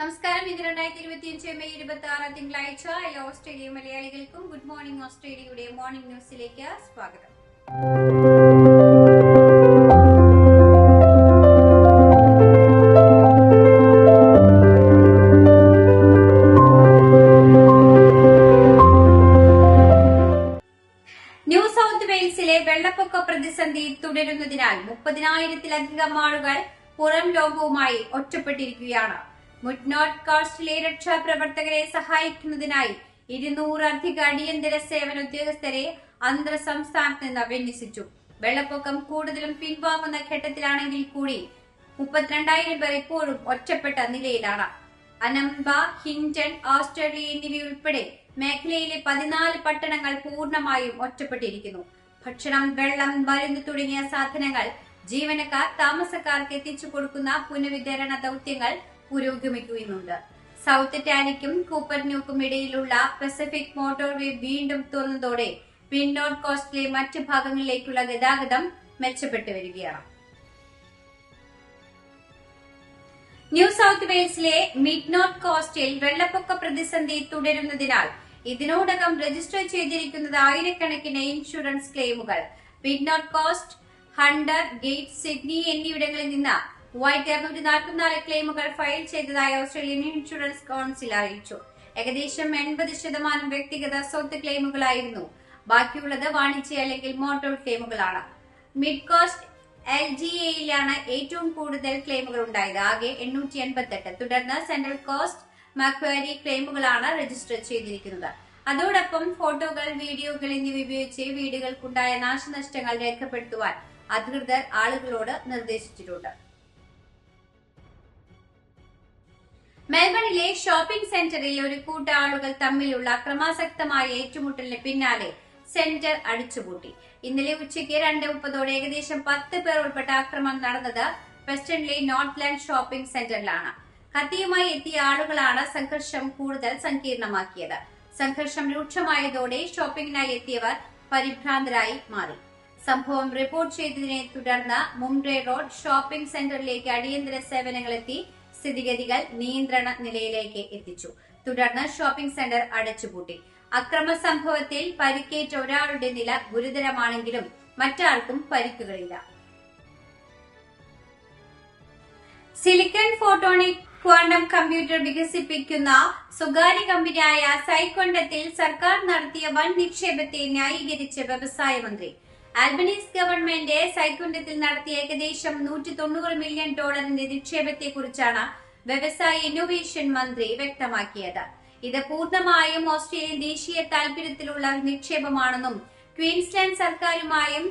നമസ്കാരം. ഇത് രണ്ടായിരത്തി ഇരുപത്തിയഞ്ച് മെയ് ഇരുപത്തി ആറാം തിങ്കളാഴ്ച എല്ലാ ഓസ്ട്രേലിയ മലയാളികൾക്കും ഗുഡ് മോർണിംഗ് ഓസ്ട്രേലിയയുടെ മോർണിംഗ് ന്യൂസിലേക്ക് സ്വാഗതം. ന്യൂ സൗത്ത് വെള്ളപ്പൊക്ക പ്രതിസന്ധി തുടരുന്നതിനാൽ മുപ്പതിനായിരത്തിലധികം ആളുകൾ പുറം ലോകവുമായി ഒറ്റപ്പെട്ടിരിക്കുകയാണ്. നോർത്ത് കോസ്റ്റിലെ രക്ഷാപ്രവർത്തകരെ സഹായിക്കുന്നതിനായി ഇരുന്നൂറധിക അടിയന്തര സേവന ഉദ്യോഗസ്ഥരെ അന്തർ സംസ്ഥാനത്ത് നിന്ന് വിന്യസിച്ചു വെള്ളപ്പൊക്കം കൂടുതലും പിൻവാങ്ങുന്ന ഘട്ടത്തിലാണെങ്കിൽ കൂടി മുപ്പത്തിരണ്ടായിരം പേർ ഇപ്പോഴും ഒറ്റപ്പെട്ട നിലയിലാണ്. അനംബ ഹിൻഡൻ ഓസ്ട്രേലിയ എന്നിവയുൾപ്പെടെ മേഖലയിലെ പതിനാല് പട്ടണങ്ങൾ പൂർണമായും ഒറ്റപ്പെട്ടിരിക്കുന്നു. ഭക്ഷണം വെള്ളം മരുന്ന് തുടങ്ങിയ സാധനങ്ങൾ ജീവനക്കാർ താമസക്കാർക്ക് എത്തിച്ചു കൊടുക്കുന്ന പുനഃവിതരണ ദൗത്യങ്ങൾ പുരോഗമിക്കുന്നുണ്ട്. സൗത്ത് ടാനിക്കും കൂപ്പർന്യൂക്കും ഇടയിലുള്ള പസഫിക് മോട്ടോർവേ വീണ്ടും തുറന്നതോടെ പിന്നോട്ട് കോസ്റ്റിലെ മറ്റ് ഭാഗങ്ങളിലേക്കുള്ള ഗതാഗതം മെച്ചപ്പെട്ടു വരികയാണ്. ന്യൂ സൗത്ത് വെയിൽസിലെ മിഡ് നോർത്ത് കോസ്റ്റിൽ വെള്ളപ്പൊക്ക പ്രതിസന്ധി തുടരുന്നതിനാൽ ഇതിനോടകം രജിസ്റ്റർ ചെയ്തിരിക്കുന്നത് ആയിരക്കണക്കിന് ഇൻഷുറൻസ് ക്ലെയിമുകൾ. Mid North Coast Hunter gate Sydney എന്നിവിടങ്ങളിൽ നിന്ന് മൂവായിരത്തി അറുന്നൂറ്റി നാൽപ്പത്തിനാല് ക്ലെയിമുകൾ ഫയൽ ചെയ്തതായി ഓസ്ട്രേലിയൻ ഇൻഷുറൻസ് കൗൺസിൽ അറിയിച്ചു. ഏകദേശം എൺപത് ശതമാനം വ്യക്തിഗത സ്വത്ത് ക്ലെയിമുകളായിരുന്നു ബാക്കിയുള്ളത് വാണിജ്യ അല്ലെങ്കിൽ മോട്ടോർ ക്ലെയിമുകളാണ് മിഡ് കോസ്റ്റ് എൽ ജി എയിലാണ് ഏറ്റവും കൂടുതൽ ക്ലെയിമുകൾ ഉണ്ടായത്. ആകെ എണ്ണൂറ്റി എൺപത്തെട്ട് തുടർന്ന് സെൻട്രൽ കോസ്റ്റ് മക്വാരി ക്ലെയിമുകളാണ് രജിസ്റ്റർ ചെയ്തിരിക്കുന്നത്. അതോടൊപ്പം ഫോട്ടോകൾ വീഡിയോകൾ എന്നിവ ഉപയോഗിച്ച് വീടുകൾക്കുണ്ടായ നാശനഷ്ടങ്ങൾ രേഖപ്പെടുത്തുവാൻ അധികൃതർ ആളുകളോട് നിർദ്ദേശിച്ചിട്ടുണ്ട്. മെൽബണിലെ ഷോപ്പിംഗ് സെന്ററിൽ ഒരു കൂട്ട ആളുകൾ തമ്മിലുള്ള അക്രമാസക്തമായ ഏറ്റുമുട്ടലിന് പിന്നാലെ സെന്റർ അടിച്ചുപൂട്ടി. ഇന്നലെ ഉച്ചയ്ക്ക് രണ്ട് മുപ്പതോടെ ഏകദേശം പത്ത് പേർ ഉൾപ്പെട്ട ആക്രമണം നടന്നത് വെസ്റ്റേണിലെ നോർത്ത് ഷോപ്പിംഗ് സെന്ററിലാണ്. കത്തിയുമായി എത്തിയ ആളുകളാണ് സംഘർഷം കൂടുതൽ സങ്കീർണമാക്കിയത്. സംഘർഷം രൂക്ഷമായതോടെ ഷോപ്പിംഗിനായി എത്തിയവർ പരിഭ്രാന്തരായി മാറി. സംഭവം റിപ്പോർട്ട് ചെയ്തതിനെ തുടർന്ന് മുംബൈ റോഡ് ഷോപ്പിംഗ് സെന്ററിലേക്ക് അടിയന്തര സേവനങ്ങൾ എത്തി സ്ഥിതിഗതികൾ നിയന്ത്രണ നിലയിലേക്ക് എത്തിച്ചു. തുടർന്ന് ഷോപ്പിംഗ് സെന്റർ അടച്ചുപൂട്ടി. അക്രമ സംഭവത്തിൽ പരിക്കേറ്റ ഒരാളുടെ നില ഗുരുതരമാണെങ്കിലും മറ്റാർക്കും പരിക്കുകളില്ല. സിലിക്കൺ ഫോട്ടോണിക് ക്വാണ്ടം കമ്പ്യൂട്ടർ വികസിപ്പിക്കുന്ന സ്വകാര്യ കമ്പനിയായ സൈക്കൊണ്ടത്തിൽ സർക്കാർ നടത്തിയ വൻ നിക്ഷേപത്തെ ന്യായീകരിച്ച വ്യവസായ മന്ത്രി ആൽബനീസ് ഗവൺമെന്റ് സൈക്കുണ്ടത്തിൽ നടത്തിയ ഏകദേശം നൂറ്റി തൊണ്ണൂറ് മില്യൺ ഡോളറിന്റെ നിക്ഷേപത്തെക്കുറിച്ചാണ് വ്യവസായ ഇന്നോവേഷൻ മന്ത്രി വ്യക്തമാക്കിയത്. ഇത് പൂർണമായും ഓസ്ട്രേലിയൻ ദേശീയ താൽപര്യത്തിലുള്ള നിക്ഷേപമാണെന്നും ക്വീൻസ്ലാൻഡ് സർക്കാരുമായും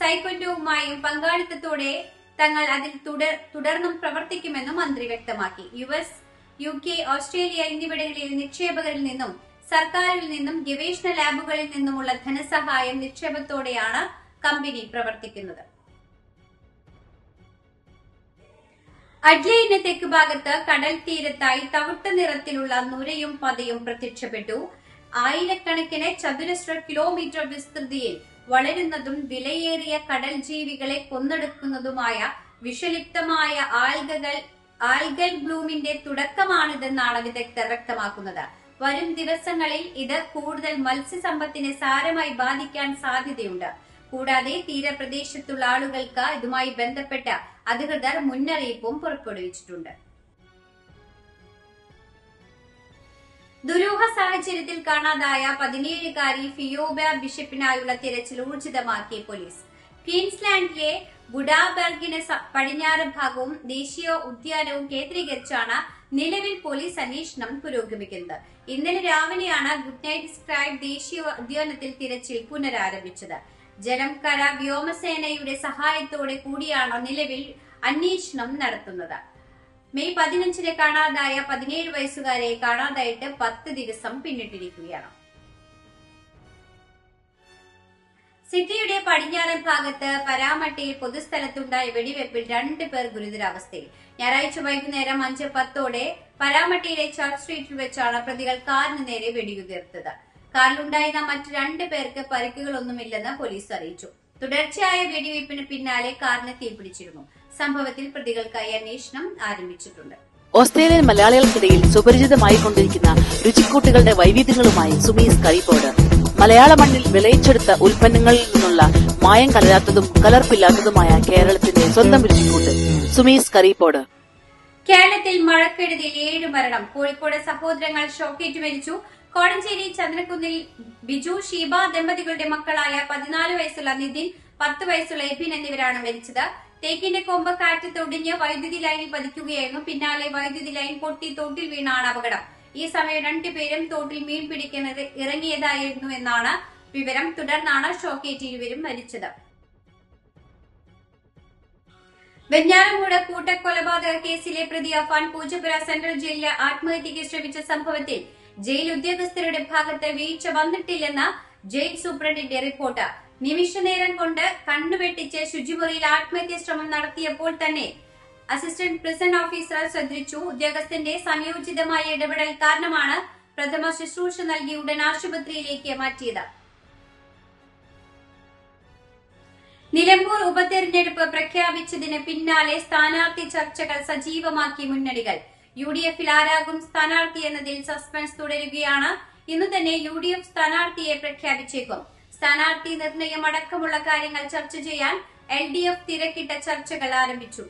സൈക്കൊൻഡുവുമായും പങ്കാളിത്തത്തോടെ തങ്ങൾ അതിൽ തുടർ തുടർന്നും പ്രവർത്തിക്കുമെന്നും മന്ത്രി വ്യക്തമാക്കി. U S U K Australia എന്നിവിടങ്ങളിൽ നിക്ഷേപകരിൽ നിന്നും സർക്കാരിൽ നിന്നും ഗവേഷണ ലാബുകളിൽ നിന്നുമുള്ള ധനസഹായം നിക്ഷേപത്തോടെയാണ് കമ്പനി പ്രവർത്തിക്കുന്നത്. അഡ്ലൈന് തെക്ക് ഭാഗത്ത് കടൽ തീരത്തായി തവിട്ട് നിറത്തിലുള്ള നുരയും പതയും പ്രത്യക്ഷപ്പെട്ടു. ആയിരക്കണക്കിന് ചതുരശ്ര കിലോമീറ്റർ വിസ്തൃതിയിൽ വളരുന്നതും വിലയേറിയ കടൽ ജീവികളെ കൊന്നെടുക്കുന്നതുമായ വിഷലിപ്തമായ ആൽഗകൾ ആൽഗൽ ബ്ലൂമിന്റെ തുടക്കമാണിതെന്നാണ് വിദഗ്ധർ വ്യക്തമാക്കുന്നത്. വരും ദിവസങ്ങളിൽ ഇത് കൂടുതൽ മത്സ്യസമ്പത്തിനെ സാരമായി ബാധിക്കാൻ സാധ്യതയുണ്ട്. കൂടാതെ തീരപ്രദേശത്തുള്ള ആളുകൾക്ക് ഇതുമായി ബന്ധപ്പെട്ട അധികൃതർ മുന്നറിയിപ്പും പുറപ്പെടുവിച്ചിട്ടുണ്ട്. ദുരൂഹ സാഹചര്യത്തിൽ കാണാതായ പതിനേഴുകാരി ഫിയോബ ബിഷപ്പിനായുള്ള തിരച്ചിൽ ഊർജിതമാക്കി പോലീസ്. ക്വീൻസ്ലാൻഡിലെ ബുഡാബർഗിന് പടിഞ്ഞാറ് ഭാഗവും ദേശീയ ഉദ്യാനവും കേന്ദ്രീകരിച്ചാണ് നിലവിൽ പോലീസ് അന്വേഷണം പുരോഗമിക്കുന്നത്. ഇന്നലെ രാവിലെയാണ് ഗുഡ് നൈറ്റ് സ്ക്രൈബ് ദേശീയ ഉദ്യാനത്തിൽ തിരച്ചിൽ പുനരാരംഭിച്ചത്. ജലം കര വ്യോമസേനയുടെ സഹായത്തോടെ കൂടിയാണ് നിലവിൽ അന്വേഷണം നടത്തുന്നത്. മെയ് പതിനഞ്ചിന് കാണാതായ പതിനേഴ് വയസ്സുകാരെ കാണാതായിട്ട് പത്ത് ദിവസം പിന്നിട്ടിരിക്കുകയാണ്. സിറ്റിയുടെ പടിഞ്ഞാറൻ ഭാഗത്ത് പരാമട്ടിയിൽ പൊതുസ്ഥലത്തുണ്ടായ വെടിവെപ്പിൽ രണ്ട് പേർ ഗുരുതരാവസ്ഥയിൽ. ഞായറാഴ്ച വൈകുന്നേരം അഞ്ച് പത്തോടെ പരാമട്ടിയിലെ ചർച്ച് സ്ട്രീറ്റിൽ വെച്ചാണ് പ്രതികൾ കാറിന് നേരെ വെടിയുതിർത്തത്. കാറിലുണ്ടായിരുന്ന മറ്റ് രണ്ട് പേർക്ക് പരിക്കുകളൊന്നുമില്ലെന്ന് പോലീസ് അറിയിച്ചു. തുടർച്ചയായ വെടിവെയ്പ്പിന് പിന്നാലെ കാറിന് തീപിടിച്ചിരുന്നു. സംഭവത്തിൽ പ്രതികൾക്കായി അന്വേഷണം ആരംഭിച്ചിട്ടുണ്ട്. ഓസ്ട്രേലിയൻ മലയാളികൾക്കിടയിൽ സുപരിചിതമായി കൊണ്ടിരിക്കുന്ന രുചിക്കൂട്ടുകളുടെ വൈവിധ്യങ്ങളുമായി സുമീസ് കറിബോർഡ് മലയാള മണ്ണിൽ വിളയിച്ചെടുത്ത ഉൽപ്പന്നങ്ങളിൽ നിന്നുള്ള മായം കലരാത്തതും കലർപ്പില്ലാത്തതുമായ കേരളത്തിന്റെ സ്വന്തം രുചിക്കൂട്ട് സുമീസ് കരീപ്പോട്. കേരളത്തിൽ മഴക്കെടുതിയിൽ ഏഴ് മരണം. കോഴിക്കോട് സഹോദരങ്ങൾ ഷോക്കേറ്റ് മരിച്ചു. കോടഞ്ചേരി ചന്ദ്രക്കുന്നിൽ ബിജു ഷീബ ദമ്പതികളുടെ മക്കളായ പതിനാല് വയസ്സുള്ള നിതിൻ പത്ത് വയസ്സുള്ള എബിൻ എന്നിവരാണ് മരിച്ചത്. തേക്കിന്റെ കൊമ്പ് കാറ്റ് തൊടിഞ്ഞ് വൈദ്യുതി ലൈനിൽ പതിക്കുകയായിരുന്നു. പിന്നാലെ വൈദ്യുതി ലൈൻ പൊട്ടി തോട്ടിൽ വീണാണ് അപകടം. ഈ സമയം രണ്ടുപേരും തോട്ടിൽ മീൻ പിടിക്കുന്നത് ഇറങ്ങിയതായിരുന്നു എന്നാണ് വിവരം. തുടർന്നാണ് ഷോക്കേറ്റ് ഇരുവരും മരിച്ചത്. വെഞ്ഞാറമൂട് കൂട്ടക്കൊലപാതക കേസിലെ പ്രതി അഫാൻ പൂജപുര സെൻട്രൽ ജയിലിൽ ആത്മഹത്യയ്ക്ക് ശ്രമിച്ച സംഭവത്തിൽ ജയിൽ ഉദ്യോഗസ്ഥരുടെ ഭാഗത്ത് വീഴ്ച വന്നിട്ടില്ലെന്ന് ജയിൽ സൂപ്രണ്ടിന്റെ റിപ്പോർട്ട്. നിമിഷനേരം കൊണ്ട് കണ്ണുവെട്ടിച്ച് ശുചിമുറിയിൽ ആത്മഹത്യ ശ്രമം നടത്തിയപ്പോൾ തന്നെ അസിസ്റ്റന്റ് പ്രിസൺ ഓഫീസർ ശ്രദ്ധിച്ചു ഉദ്യോഗസ്ഥന്റെ സംയോജിതമായ ഇടപെടൽ കാരണമാണ് പ്രഥമ ശുശ്രൂഷ നൽകി ഉടൻ ആശുപത്രിയിലേക്ക് മാറ്റിയത്. നിലമ്പൂർ ഉപതെരഞ്ഞെടുപ്പ് പ്രഖ്യാപിച്ചതിന് പിന്നാലെ സ്ഥാനാർത്ഥി ചർച്ചകൾ സജീവമാക്കി മുന്നണികൾ. യു ഡി എഫിൽ ആരാകും സ്ഥാനാർത്ഥി എന്നതിൽ സസ്പെൻസ് തുടരുകയാണ്. ഇന്നു തന്നെ യു ഡി എഫ് സ്ഥാനാർത്ഥിയെ പ്രഖ്യാപിച്ചേക്കും. സ്ഥാനാർത്ഥി നിർണയം അടക്കമുള്ള കാര്യങ്ങൾ ചർച്ച ചെയ്യാൻ എൽ ഡി എഫ് തിരക്കിട്ട ചർച്ചകൾ ആരംഭിച്ചു.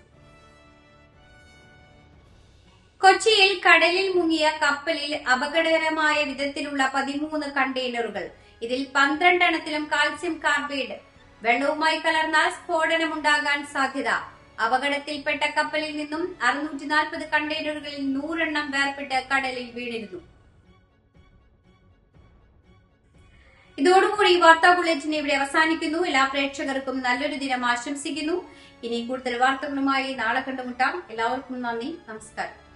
കൊച്ചിയിൽ കടലിൽ മുങ്ങിയ കപ്പലിൽ അപകടകരമായ വിധത്തിലുള്ള പതിമൂന്ന് കണ്ടെയ്നറുകൾ. ഇതിൽ പന്ത്രണ്ടെണ്ണത്തിലും കാൽസ്യം കാർബൈഡ്. വെള്ളവുമായി കലർന്നാൽ സ്ഫോടനമുണ്ടാകാൻ സാധ്യത. അപകടത്തിൽപ്പെട്ട കപ്പലിൽ നിന്നും അറുന്നൂറ്റി നാൽപ്പത് കണ്ടെയ്നറുകളിൽ നൂറെണ്ണം വേർപെട്ട് കടലിൽ വീണിരുന്നു. ഇതോടുകൂടി വാർത്താ ബുള്ളറ്റിൻ ഇവിടെ അവസാനിക്കുന്നു. എല്ലാ പ്രേക്ഷകർക്കും നല്ലൊരു ദിനം ആശംസിക്കുന്നു. ഇനി കൂടുതൽ വാർത്തകളുമായി നാളെ കണ്ടുമുട്ടാം. എല്ലാവർക്കും നന്ദി. നമസ്കാരം.